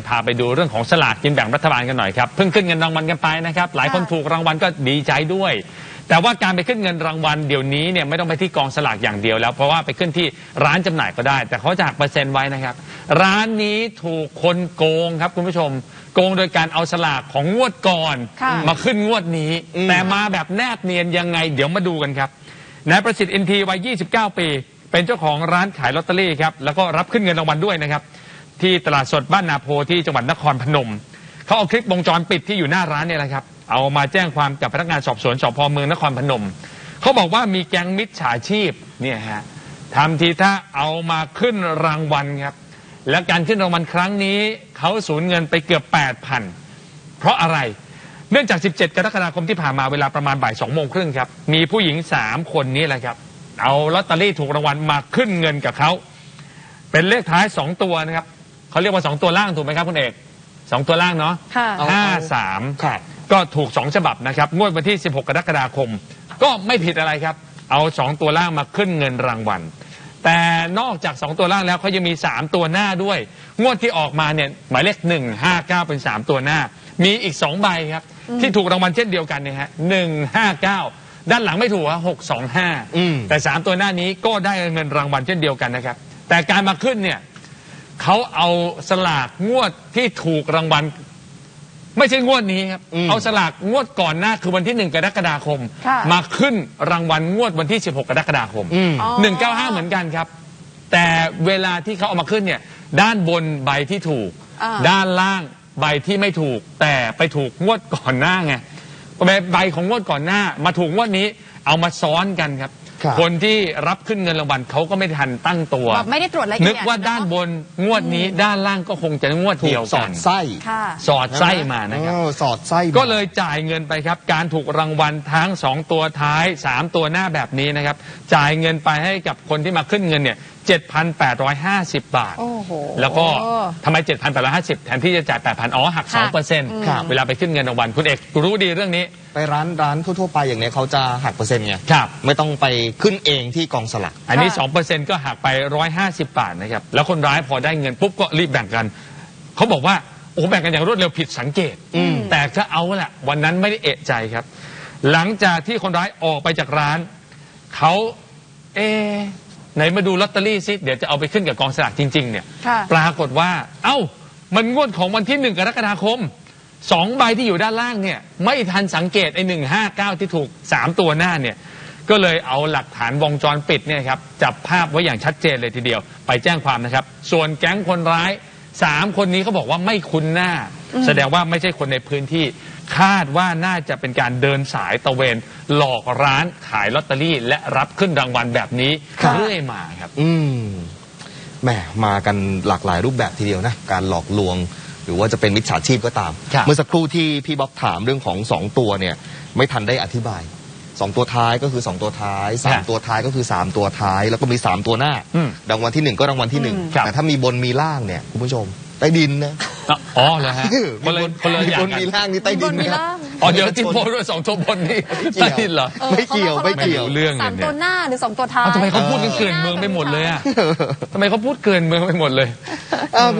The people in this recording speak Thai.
จะพาไปดูเรื่องของสลากกินแบ่งรัฐบาลกันหน่อยครับเพิ่งขึ้นเงินรางวัลกันไปนะครับ หลายคนค่ะถูกรางวัลก็ดีใจด้วย แต่ว่าการไปขึ้นเงินรางวัลเดี๋ยวนี้เนี่ยไม่ต้องไปที่กองสลากอย่างเดียวแล้ว เพราะว่าไปขึ้นที่ร้านจำหน่ายก็ได้ แต่เขาจะหักเปอร์เซ็นต์ไว้นะครับ ร้านนี้ถูกคนโกงครับคุณผู้ชม โกงโดยการเอาสลากของงวดก่อนค่ะมาขึ้นงวดนี้อืมแต่มาแบบแนบเนียนยังไง เดี๋ยวมาดูกันครับนายประสิทธิ์อินทีวัย 29 ปี เป็นเจ้าของร้านขายลอตเตอรี่ครับแล้วก็รับขึ้นเงินรางวัลด้วยนะครับ ที่ตลาดสดบ้านนาโพที่จังหวัดนครพนมเขาเอาคลิปวงจรปิดที่อยู่หน้าร้านเนี่ยแหละครับ เอามาแจ้งความกับพนักงานสอบสวนสพเมืองนครพนมเขาบอกว่ามีแก๊งมิจฉาชีพเนี่ยฮะทำทีท่าเอามาขึ้นรางวัลครับและการขึ้นรางวัลครั้งนี้เขาสูญเงินไปเกือบ 8,000 เพราะอะไรเนื่องจาก 17 กรกฎาคมที่ผ่านมาเวลาประมาณบ่าย2โมงครึ่งครับ มีผู้หญิง 3 คนนี้แหละครับ เอาลอตเตอรี่ถูกรางวัลมาขึ้นเงินกับเขา เป็นเลขท้าย 2 ตัวนะครับ เขาเรียกว่า2ตัวล่างถูกไหมครับคุณเอก2ตัวล่างเนาะค่ะเอาห้าเอาสามครับ ก็ถูก2ฉบับนะครับงวดวันที่ 16 กรกฎาคม ก็ไม่ผิดอะไรครับ เอา2ตัวล่างมาขึ้นเงินรางวัล แต่นอกจาก2ตัวล่างแล้วเขายังมี3ตัวหน้าด้วย งวดที่ออกมาเนี่ยหมายเลข1 5 9เป็น3ตัวหน้า มีอีก2ใบครับ ที่ถูกรางวัลเช่นเดียวกันเนี่ยฮะหนึ่งห้าเก้าด้านหลังไม่ถูกหกสองห้าอืม แต่3ตัวหน้านี้ก็ได้เงินรางวัลเช่นเดียวกันนะครับ แต่การมาขึ้นเนี่ย เขาเอาสลากงวดที่ถูกรางวัล ไม่ใช่งวดนี้ครับอืมเอาสลากงวดก่อนหน้าคือวันที่ 1 กรกฎาคม ค่ะ มาขึ้นรางวัลงวดวันที่ 16 กรกฎาคมอืมอ๋อ 195 เหมือนกันครับ แต่เวลาที่เขาเอามาขึ้นเนี่ย ด้านบนใบที่ถูก อ่า ด้านล่างใบที่ไม่ถูก แต่ไปถูกงวดก่อนหน้าไงใบใบของงวดก่อนหน้า มาถูกงวดนี้เอามาซ้อนกันครับ ครับคนที่รับขึ้นเงินรางวัลเขาก็ไม่ทันตั้งตัว แบบไม่ได้ตรวจละเอียดนึกว่าด้านบนงวดนี้ด้านล่างก็คงจะงวดถูเดีกยวสอกันดไส้ค่ะ สอดไส้มานะครับ เออสอดไส้มา ก็เลยจ่ายเงินไปครับ การถูกรางวัลทั้ง 2 ตัวท้าย 3 ตัวหน้าแบบนี้นะครับ จ่ายเงินไปให้กับคนที่มาขึ้นเงินเนี่ย 7,850 บาท โอ้โห แล้วก็ทำไม 7,850 แทนที่จะจ่าย 8,000 อ๋อ หัก ค่ะ2เปอร์เซ็นต์ครับ เวลาไปขึ้นเงินรางวัลคุณเอกรู้ดีเรื่องนี้ ไปร้านร้านทั่วๆไปอย่างเนี้ยเขาจะหักเปอร์เซ็นต์ไงครับ ไม่ต้องไปขึ้นเองที่กองสลาก อันนี้ ค่ะ2เปอร์เซ็นต์ก็หักไป 150 บาทนะครับ แล้วคนร้ายพอได้เงินปุ๊บก็รีบแบ่งกัน เขาบอกว่า โอ้แบ่งกันอย่างรวดเร็วผิดสังเกตอืมแต่ก็เอาแหละวันนั้นไม่ได้เอะใจครับ หลังจากที่คนร้ายออกไปจากร้าน เขาเอะ ไหนมาดูลอตเตอรี่ซิเดี๋ยวจะเอาไปขึ้นกับกองสลากจริงๆเนี่ยค่ะ ปรากฏว่า เอ้า มันงวดของวันที่หนึ่งกรกฎาคมสองใบที่อยู่ด้านล่างเนี่ย ไม่ทันสังเกตไอ้หนึ่งห้าเก้าที่ถูกสามตัวหน้าเนี่ย ก็เลยเอาหลักฐานวงจรปิดเนี่ยครับจับภาพไว้อย่างชัดเจนเลยทีเดียว ไปแจ้งความนะครับ ส่วนแก๊งคนร้าย สามคนนี้เขาบอกว่าไม่คุ้นหน้า แสดงว่าไม่ใช่คนในพื้นที่ คาดว่าน่าจะเป็นการเดินสายตะเวน หลอกร้านขายลอตเตอรี่ และรับขึ้นรางวัลแบบนี้ครับ เรื่อยมาครับ อืมแหมมากันหลากหลายรูปแบบทีเดียวนะ การหลอกลวง หรือว่าจะเป็นมิจฉาชีพก็ตาม ครับ เมื่อสักครู่ที่พี่บ๊อบถามเรื่องของสองตัวเนี่ย ไม่ทันได้อธิบาย สองตัวท้ายก็คือสองตัวท้ายสามตัวท้ายก็คือสามตัวท้าย แล้วก็มีสามตัวหน้า อืมรางวัลที่หนึ่งก็รางวัลที่หนึ่งครับ แต่ถ้ามีบนมีล่างเนี่ยคุณผู้ชมใต้ดินนะอ๋อเหรอฮะคนละคนละมีอย่าบงนกันมีล่างนี่ใต้ดินมีบนมีนะล่าง อ๋อเดี๋ยวที่โพสต์ด้วยสองตัวบนนี่ไม่เกี่ยวใต้ดินเหรอ ออไม่เกี่ยวพราะาไม่เกี่ยวเรื่อง สามเนี่ยตัวหน้าหรือสองตัวท้ายเอาทำไมเขาพูดกันเกลื่อนเมืองไปหมดเลยอะทำไมเขาพูดเกลื่อนเมืองไปหมดเลยอ้าว